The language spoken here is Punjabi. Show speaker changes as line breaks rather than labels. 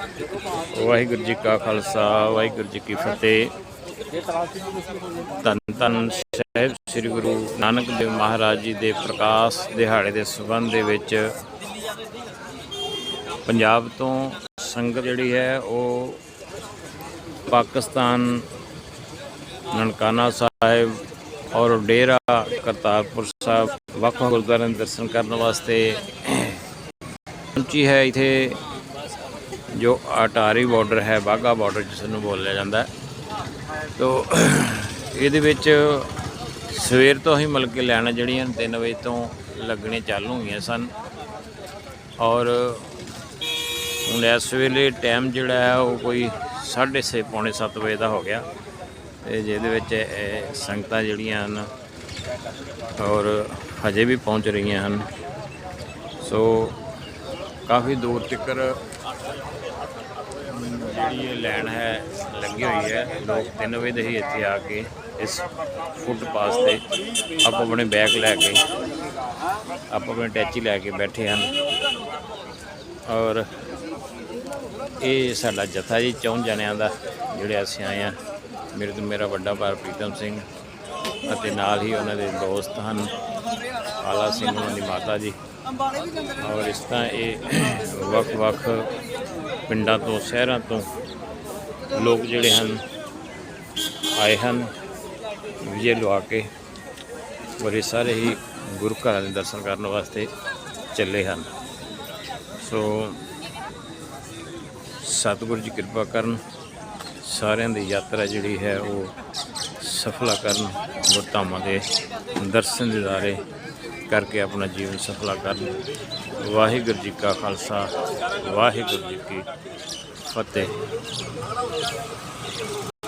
ਵਾਹਿਗੁਰੂ ਜੀ ਕਾ ਖਾਲਸਾ, ਵਾਹਿਗੁਰੂ ਜੀ ਕੀ ਫਤਿਹ। ਧੰਨ ਧੰਨ ਸਾਹਿਬ ਸ੍ਰੀ ਗੁਰੂ ਨਾਨਕ ਦੇਵ ਮਹਾਰਾਜ ਜੀ ਦੇ ਪ੍ਰਕਾਸ਼ ਦਿਹਾੜੇ ਦੇ ਸਬੰਧ ਦੇ ਵਿੱਚ ਪੰਜਾਬ ਤੋਂ ਸੰਗਤ ਜਿਹੜੀ ਹੈ, ਉਹ ਪਾਕਿਸਤਾਨ ਨਨਕਾਣਾ ਸਾਹਿਬ ਔਰ ਡੇਰਾ ਕਰਤਾਰਪੁਰ ਸਾਹਿਬ ਵੱਖ ਵੱਖ ਗੁਰਦੁਆਰਿਆਂ ਦੇ ਦਰਸ਼ਨ ਕਰਨ ਵਾਸਤੇ ਪਹੁੰਚੀ ਹੈ। ਇਥੇ ਜੋ ਅਟਾਰੀ ਬਾਰਡਰ ਹੈ ਬਾਗਾ ਬਾਰਡਰ ਜਿਸ ਨੂੰ ਬੋਲਿਆ ਜਾਂਦਾ ਤੋ ਇਹਦੇ ਵਿੱਚ ਸਵੇਰ ਤੋਂ ਹੀ ਮਤਲਬ ਕਿ ਲੈਣਾ ਜਿਹੜੀਆਂ 3 ਵਜੇ ਤੋਂ ਲੱਗਣੇ ਚਾਲੂ ਹੋਈਆਂ ਸਨ। ਔਰ ਹੁਣ ਇਸ ਵੇਲੇ ਟਾਈਮ ਜਿਹੜਾ ਹੈ, ਉਹ ਕੋਈ 6:30 ਪੌਣੇ 7 ਵਜੇ ਦਾ ਹੋ ਗਿਆ। ਤੇ ਜਿਹਦੇ ਵਿੱਚ ਇਹ ਸੰਗਤਾਂ ਜਿਹੜੀਆਂ ਹਨ ਔਰ ਹਜੇ ਵੀ ਪਹੁੰਚ ਰਹੀਆਂ ਹਨ। ਸੋ ਕਾਫੀ ਦੂਰ ਤੱਕ ਜਿਹੜੀ ਇਹ ਲਾਈਨ ਹੈ, ਲੱਗੀ ਹੋਈ ਹੈ, ਲੋਕ 3 ਵਜੇ ਦੇ ਹੀ ਇੱਥੇ ਆ ਕੇ ਇਸ ਫੁੱਟਪਾਥ ਤੇ ਆਪ ਆਪਣੇ ਬੈਗ ਲੈ ਕੇ, ਆਪ ਆਪਣੇ ਟੈਚੀ ਲੈ ਕੇ ਬੈਠੇ ਹਨ। ਔਰ ਇਹ ਸਾਡਾ ਜਥਾ ਜੀ, ਚੌਂ ਜਣਿਆਂ ਦਾ ਜਿਹੜੇ ਅਸੀਂ ਆਏ ਆ ਮੇਰੇ ਤੋਂ ਮੇਰਾ ਵੱਡਾ ਭਰਾ ਪ੍ਰੀਤਮ ਸਿੰਘ ਅਤੇ ਨਾਲ ਹੀ ਉਹਨਾਂ ਦੇ ਦੋਸਤ ਹਨ, ਆਲਾ ਸਿੰਘ ਉਹਨਾਂ ਦੀ ਮਾਤਾ ਜੀ। ਔਰ ਇਸ ਤਰ੍ਹਾਂ ਇਹ ਵੱਖ-ਵੱਖ ਪਿੰਡਾਂ ਤੋਂ, ਸ਼ਹਿਰਾਂ ਤੋਂ ਲੋਕ ਜਿਹੜੇ ਹਨ, ਆਏ ਹਨ, ਵਿਜੇ ਲਵਾ ਕੇ ਔਰ ਇਹ ਸਾਰੇ ਹੀ ਗੁਰੂ ਘਰਾਂ ਦੇ ਦਰਸ਼ਨ ਕਰਨ ਵਾਸਤੇ ਚੱਲੇ ਹਨ। ਸੋ ਸਤਿਗੁਰੂ ਜੀ ਕਿਰਪਾ ਕਰਨ, ਸਾਰਿਆਂ ਦੀ ਯਾਤਰਾ ਜਿਹੜੀ ਹੈ ਉਹ ਸਫਲਾ ਕਰਨ, ਗੁਰਧਾਮਾਂ ਦੇ ਦਰਸ਼ਨ ਦਿਦਾਰੇ ਕਰਕੇ ਆਪਣਾ ਜੀਵਨ ਸਫਲਾ ਕਰਨ ਵਾਹਿਗੁਰੂ ਜੀ ਕਾ ਖਾਲਸਾ ਵਾਹਿਗੁਰੂ ਜੀ ਕੀ ਫਤਿਹ।